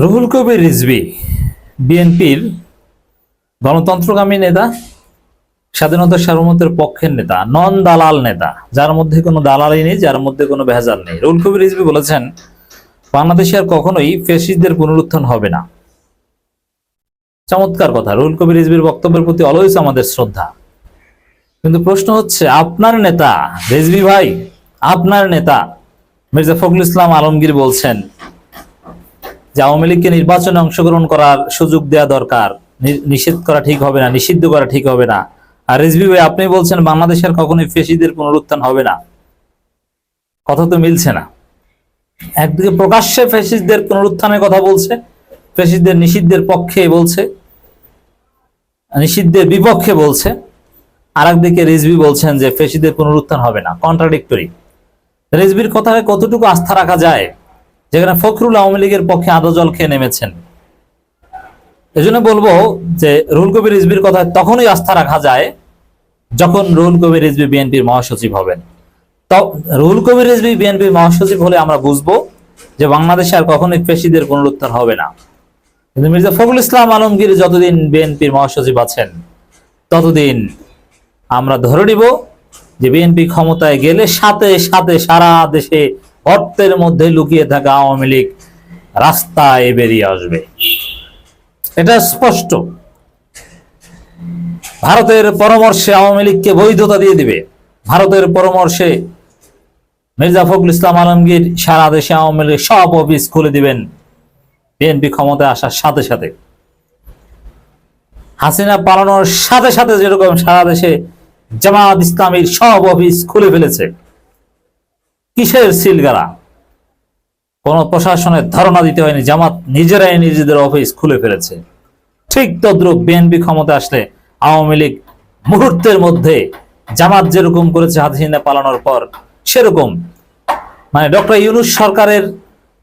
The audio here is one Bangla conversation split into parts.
রুহুল কবির রিজভি, বিএনপির গণতন্ত্রগামী নেতা, স্বাধীনতা সার্বভৌমত্বের পক্ষের নেতা নন দালাল নেতা, যার মধ্যে কোনো দালালই নেই, যার মধ্যে কোনো ভেজাল নেই। রুহুল কবির রিজভি বলেছেন, বাংলাদেশে আর কখনোই ফেসিসদের পুনরুত্থান হবে না। চমৎকার কথা, রুহুল কবির রিজভির বক্তব্যের প্রতি অলওয়েজ আমাদের শ্রদ্ধা। কিন্তু প্রশ্ন হচ্ছে, আপনার নেতা, রেজভি ভাই, আপনার নেতা, মির্জা ফখরুল ইসলাম আলমগীর বলছেন যে আওয়ামী লীগকে নির্বাচনে অংশগ্রহণ করার সুযোগ দেওয়া দরকার। নিষেধ করা ঠিক হবে না, নিষিদ্ধ করা ঠিক হবে না। আর রেজভি ভাই, আপনি বলছেন বাংলাদেশের কখনোই ফেসিদের পুনরুত্থান হবে না। কথা তো মিলছে না। একদিকে প্রকাশ্যে ফেসিসদের পুনরুত্থানের কথা বলছে, ফেসিসদের নিষিদ্ধের পক্ষে বলছে, নিষিদ্ধের বিপক্ষে বলছে। আর একদিকে রিজভি বলছেন যে ফেসিদের পুনরুত্থান হবে না কন্ট্রাডিক্টরি রিজভির কথায় কতটুকু আস্থা রাখা যায়? যেখানে ফখরুল আওয়ামী লীগের পক্ষে আদো জল খেয়ে নেমেছেন। এজন্য বলব যে রুহুল কবির রিজভির কথায় তখনই আস্থা রাখা যায় যখন রুহুল কবির রিজভি বিএনপির মহাসচিব হবেন। রুহুল কবির রিজভি বিএনপির মহাসচিব হলে আমরা বুঝব যে বাংলাদেশে আর কখনোই ফেসিদের পুনরুত্থান হবে না। কিন্তু মির্জা ফখরুল ইসলাম আলমগীর যতদিন বিএনপির মহাসচিব আছেন, ততদিন আমরা ধরে নিব যে বিএনপি ক্ষমতায় গেলে সাথে সাথে সারা দেশে অর্থের মধ্যে লুকিয়ে থাকা আওয়ামী লীগ রাস্তায় বেরিয়ে আসবে। এটা স্পষ্ট। ভারতের পরামর্শে আওয়ামী লীগকে বৈধতা দিয়ে দিবে। ভারতের পরামর্শে মির্জা ফখরুল ইসলাম আলমগীর সারা দেশে আওয়ামী লীগ সব অফিস খুলে দিবেন বিএনপি ক্ষমতায় আসার সাথে সাথে। হাসিনা পালানোর সাথে সাথে যেরকম সারা দেশে জামাত ইসলামীর সব অফিস খুলে ফেলেছে। কিসের সিলগারা কোন প্রশাসনের ধারণা দিতে হয়নি, জামাত নিজেরাই নিজেদের অফিস খুলে ফেলেছে। ঠিক তদ্রুপ বিএনপি ক্ষমতা আসলে আওয়ামী লীগ মুহূর্তের মধ্যে জামাত যেরকম করেছে হাসিনা পালানোর পর, সেরকম। মানে ডক্টর ইউনুস সরকারের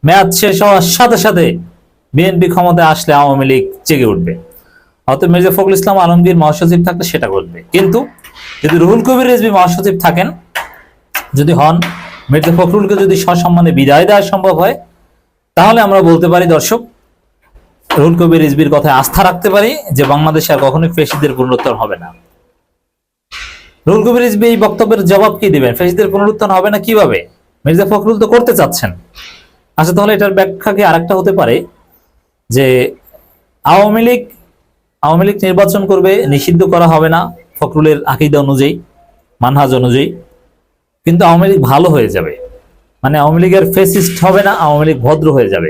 মেয়াদ শেষ হওয়ার সাথে সাথে বিএনপি ক্ষমতায় আসলে আওয়ামী লীগ জেগে উঠবে। হয়তো মির্জা ফখরুল ইসলাম আলমগীর মহাসচিব থাকলে সেটা করবে কিন্তু যদি রুহুল কবির রেজবি মহাসচিব থাকেন, যদি হন মির্জা ফখরুলকে যদি সসম্মানে বিদায় দেওয়া সম্ভব হয়, তাহলে আমরা বলতে পারি, দর্শক, রুহুল কবির রিজবির কথায় আস্থা রাখতে পারি যে বাংলাদেশে আর কখনোই ফেসিদের পুনরুত্থান হবে না। রুহুল কবির রিজবি এই বক্তব্যের জবাব কি দিবেন? ফেসিদের পুনরুত্থান হবে না কীভাবে? মির্জা ফখরুল তো করতে চাচ্ছেন। আচ্ছা তাহলে এটার ব্যাখ্যা কি আরেকটা হতে পারে? যে আওয়ামী লীগ আওয়ামী লীগ নির্বাচন করবে, নিষিদ্ধ করা হবে না ফখরুলের আকিদা অনুযায়ী, মানহাজ অনুযায়ী। কিন্তু আওয়ামী লীগ ভালো হয়ে যাবে। মানে আওয়ামী লীগের ফেসিস্ট হবে না, আওয়ামী লীগ ভদ্র হয়ে যাবে।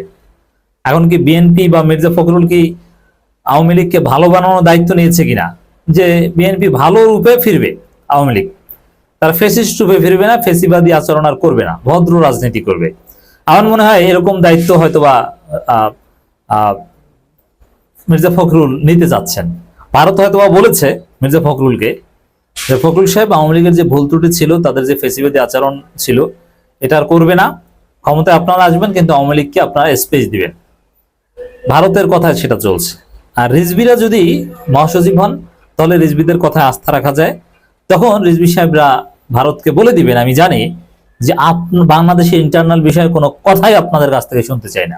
এখন কি বিএনপি বা মির্জা ফখরুল কি আওয়ামী লীগকে ভালো বানানোর দায়িত্ব নিয়েছে কিনা? যে বিএনপি ভালো রূপে ফিরবে আওয়ামী লীগ। তারা ফেসিস্ট রূপে ফিরবে না, ফেসিবাদী আচরণ আর করবে না, ভদ্র রাজনীতি করবে। আমার মনে হয় এরকম দায়িত্ব হয়তো বা মির্জা ফখরুল নিতে যাচ্ছেন। ভারত হয়তো বা বলেছে মির্জা ফখরুলকে ফখরুল সাহেব আওয়ামী লীগের যে ভুল ত্রুটি ছিল, তাদের যে ফেসিবাদী আচরণ ছিল, এটা আর করবে না। ক্ষমতায় আপনারা আসবেন, কিন্তু আওয়ামী লীগকে আপনারা স্পেস দিবেন। ভারতের কথায় সেটা চলছে। আর রিজবিরা যদি মহাসচিব হন, তাহলে রিজবিদের কথায় আস্থা রাখা যায়। তখন রিজবি সাহেবরা ভারতকে বলে দিবেন, আমি জানি যে বাংলাদেশের ইন্টারনাল বিষয়ে কোনো কথাই আপনাদের কাছ থেকে শুনতে চাই না।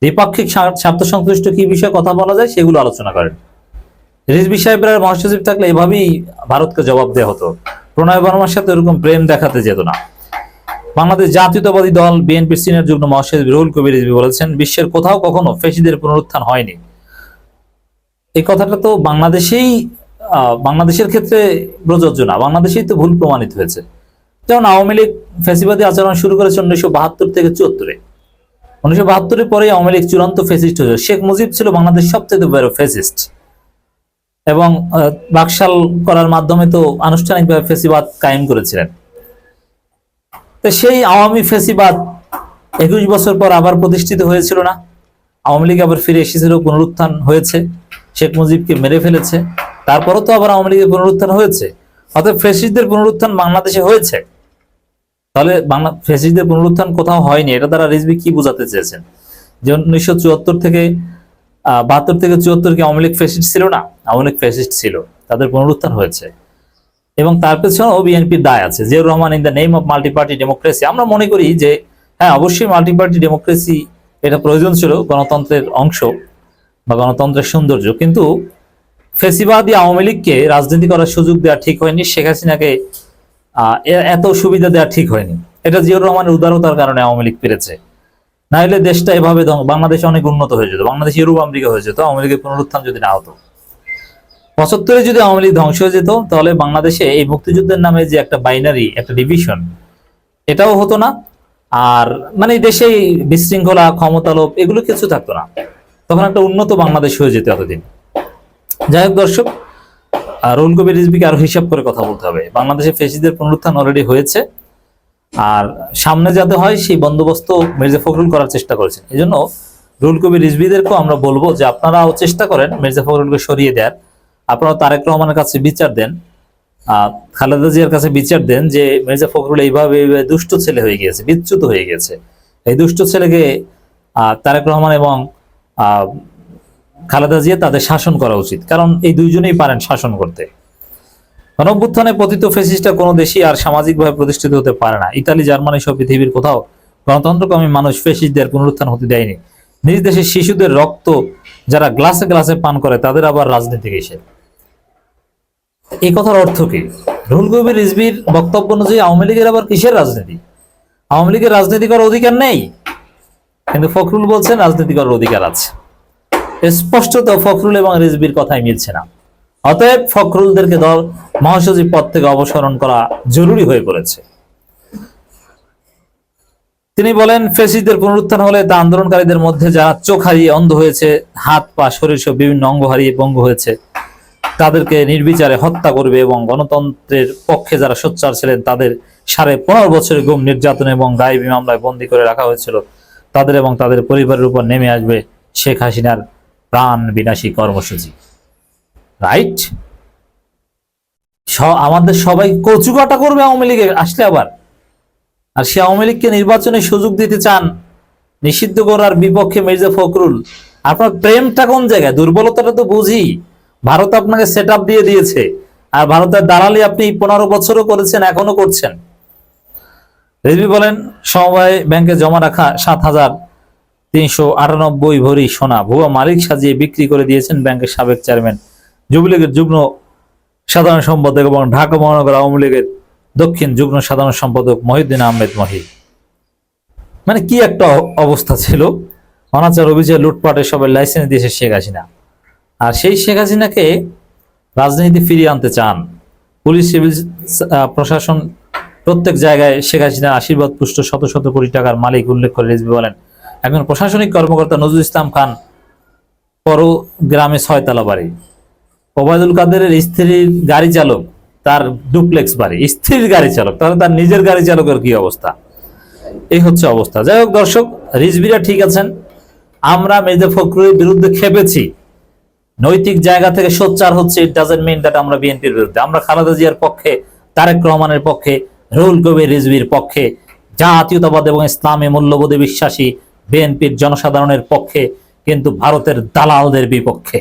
দ্বিপাক্ষিক স্বা- স্বার্থ সংশ্লিষ্ট কি বিষয়ে কথা বলা যায়, সেগুলো আলোচনা করেন। রিজবি সাহেবরা মহাসচিব থাকলে এভাবেই ভারতকে জবাব দেওয়া হতো। প্রণয় বর্মার সাথে ওরকম প্রেম দেখাতে যেত না। বাংলাদেশ জাতীয়তাবাদী দল বিএনপির সিনিয়র যুগ্ম মহাসচিব রুহুল কবির রিজভি বলেছেন, বিশ্বের কোথাও কখনো ফেসিদের পুনরুত্থান হয়নি। এই কথাটা তো বাংলাদেশেই বাংলাদেশের ক্ষেত্রে প্রযোজ্য না। বাংলাদেশেই তো ভুল প্রমাণিত হয়েছে। যেমন আওয়ামী লীগ ফেসিবাদী আচরণ শুরু করেছে উনিশশো বাহাত্তর থেকে চুয়াত্তরে। উনিশশো বাহাত্তরের পরে আওয়ামী লীগ চূড়ান্ত ফেসিস্ট হয়েছে শেখ মুজিব ছিল বাংলাদেশ সবচেয়ে বড় ফেসিস্ট। এবং বাকশাল করার মাধ্যমে তো আনুষ্ঠানিকভাবে ফেসিবাদ কায়েম করেছিলেন। তো সেই আওয়ামী ফেসিবাদ একুশ বছর পর আবার প্রতিষ্ঠিত হয়েছিল না। আওয়ামী লীগ আবার ফিরে এসেছিল, পুনরুত্থান হয়েছে। শেখ মুজিবকে মেরে ফেলেছে। তারপরও তো আবার আওয়ামী লীগের পুনরুত্থান হয়েছে। অর্থাৎ ফেসিস্টদের পুনরুত্থান বাংলাদেশে হয়েছে। তাহলে বাংলা ফেসিস্টদের পুনরুত্থান কোথাও হয়নি, এটা তারা রিজবি কি বোঝাতে চেয়েছেন? যে উনিশশো চুয়াত্তর থেকে বাহাত্তর থেকে চুয়াত্তর কি আওয়ামী লীগ ফেসিস্ট ছিল না? আওয়ামী লীগ ফেসিস্ট ছিল। তাদের পুনরুত্থান হয়েছে। এবং তার পেছনেও বিএনপির দায় আছে। Ziaur Rahman in the name of multi party democracy আমরা মনে করি যে হ্যাঁ অবশ্যই মাল্টি পার্টি ডেমোক্রেসি এটা প্রয়োজন ছিল, গণতন্ত্রের অংশ বা গণতন্ত্রের সৌন্দর্য। কিন্তু ফেসিবাদী আওয়ামী লীগকে রাজনীতি করার সুযোগ দেওয়া ঠিক হয়নি। শেখ হাসিনাকে এত সুবিধা দেওয়া ঠিক হয়নি। এটা জিয়র রহমানের উদারতার কারণে আওয়ামী লীগ পেরেছে। না হলে দেশটা এভাবে বাংলাদেশ অনেক উন্নত হয়ে যেত। বাংলাদেশ ইউরোপ, আমেরিকা হয়ে যেত। আওয়ামী লীগের পুনরুত্থান যদি না হতো। পঁচাত্তরে যদি আওয়ামী লীগ ধ্বংস হয়ে যেত, তাহলে বাংলাদেশে এই মুক্তিযুদ্ধের নামে যে একটা বাইনারি একটা ডিভিশন এটাও হতো না। আর মানে দেশে বিশৃঙ্খলা, ক্ষমতালোপ, এগুলো কিছু থাকতো না। তখন একটা উন্নত বাংলাদেশ হয়ে যেত এতদিন। যাই হোক দর্শক রুল কবির রিজবিকে আরও হিসাব করে কথা বলতে হবে। বাংলাদেশে ফেসিদের পুনরুত্থান অলরেডি হয়েছে। আর সামনে যাতে হয়, সেই বন্দোবস্ত মির্জা ফখরুল করার চেষ্টা করেছেন। এই জন্য রুল কবির রিজবিদেরকেও আমরা বলব যে আপনারাও চেষ্টা করেন মির্জা ফখরুলকে সরিয়ে দেওয়ার। আপনারা তারেক রহমানের কাছে বিচার দেন খালেদা জিয়ার কাছে বিচার দেন যে মির্জা ফখরুল এইভাবে এইভাবে দুষ্ট ছেলে হয়ে গিয়েছে, বিচ্যুত হয়ে গেছে এই দুষ্ট ছেলেকে তারেক রহমান এবং খালেদা জিয়া তাদের শাসন করা উচিত। কারণ এই দুইজনেই পারেন শাসন করতে। গণঅভ্যুত্থানে পতিত ফেসিস্টটা কোনো দেশই আর সামাজিকভাবে প্রতিষ্ঠিত হতে পারে না। ইতালি, জার্মানি সহ পৃথিবীর কোথাও গণতন্ত্রকামী মানুষ ফেসিস্টদের পুনরুত্থান হতে দেয়নি। নিজ দেশের শিশুদের রক্ত যারা গ্লাসে গ্লাসে পান করে, তাদের আবার রাজনীতি কিসের এই কথার অর্থ কি? রুহুল কবির রিজবির বক্তব্য অনুযায়ী আওয়ামী লীগের আবার কিসের রাজনীতি? আওয়ামী লীগের রাজনীতি করার অধিকার নেই? কিন্তু ফখরুল বলছেন, রাজনীতি করার অধিকার আছে। স্পষ্টত ফখরুল এবং রিজবির কথাই মিলছে না। অতএব ফখরুলদেরকে দল মহাসচিব পদ থেকে অবসরণ করা জরুরি হয়ে পড়েছে। তিনি বলেন ফেসিদের পুনরুত্থান হলে তা আন্দোলনকারীদের মধ্যে যারা চোখ হারিয়ে অন্ধ হয়েছে, হাত, পা, শরীর সহ বিভিন্ন অঙ্গ হারিয়ে পঙ্গু হয়েছে, তাদেরকে নির্বিচারে হত্যা করবে এবং গণতন্ত্রের পক্ষে যারা সোচ্চার ছিলেন, তাদের সাড়ে পনেরো বছরের গুম নির্যাতন এবং গায়েবী মামলায় বন্দী করে রাখা হয়েছিল। তাদের এবং তাদের পরিবারের উপর নেমে আসবে শেখ হাসিনার প্রাণ বিনাশী কর্মসূচি। রাইট আমাদের সবাই কচুকাটা করবে আওয়ামী লীগে আসলে আবার। আর সে আওয়ামী লীগকে নির্বাচনে সুযোগ দিতে চান, নিষিদ্ধ করার বিপক্ষে মির্জা ফখরুল। আপনার প্রেমটা কোন জায়গায়? দুর্বলতাটা তো বুঝি। ভারত আপনাকে সেট দিয়ে দিয়েছে। আর ভারতের দালালি আপনি পনেরো বছরও করেছেন, এখনও করছেন। রেজবি বলেন, সমবায় ব্যাংকে জমা রাখা সাত হাজার তিনশো আটানব্বই ভরি সোনা। ভুয়া মালিক সাজিয়ে বিক্রি করে দিয়েছেন ব্যাংকের সাবেক চেয়ারম্যান। যুবলীগের যুগ্ম সাধারণ সম্পাদক এবং ঢাকা মহানগর আওয়ামী লীগের দক্ষিণ যুগ্ম সাধারণ সম্পাদক মহিউদ্দিন আহমেদ মহি। মানে কি একটা অবস্থা ছিল? অনাচার অভিযোগ লুটপাটে সবাই লাইসেন্স দিয়েছে শেখ হাসিনা। আর সেই শেখ হাসিনাকে রাজনীতি ফিরিয়ে আনতে চান। পুলিশ, সিভিল প্রশাসন প্রত্যেক জায়গায় শেখ হাসিনার আশীর্বাদ পুষ্ট শত শত কোটি টাকার মালিক উল্লেখ করে রেজবি বলেন। একজন প্রশাসনিক কর্মকর্তা নজরুল ইসলাম খান পর গ্রামে ছয়তলা বাড়ি। ওবায়দুল কাদেরের স্ত্রীর গাড়ি চালক, তার ডুপ্লেক্স বাড়ি, স্ত্রীর গাড়ি চালক, তাহলে তার নিজের গাড়ি চালকের কি অবস্থা? এই হচ্ছে অবস্থা। যাই হোক দর্শক রিজবিরা ঠিক আছেন। আমরা মেজর ফখরুলের বিরুদ্ধে খেপেছি। নৈতিক জায়গা থেকে সোচ্চার হচ্ছে ইট ডাজেন্ট মিন দ্যাট আমরা বিএনপির বিরুদ্ধে। আমরা খালেদা জিয়ার পক্ষে, তারেক রহমানের পক্ষে, রুহুল কবির রিজবির পক্ষে, জাতীয়তাবাদ এবং ইসলামী মূল্যবোধে বিশ্বাসী বিএনপির জনসাধারণের পক্ষে, কিন্তু ভারতের দালালদের বিপক্ষে।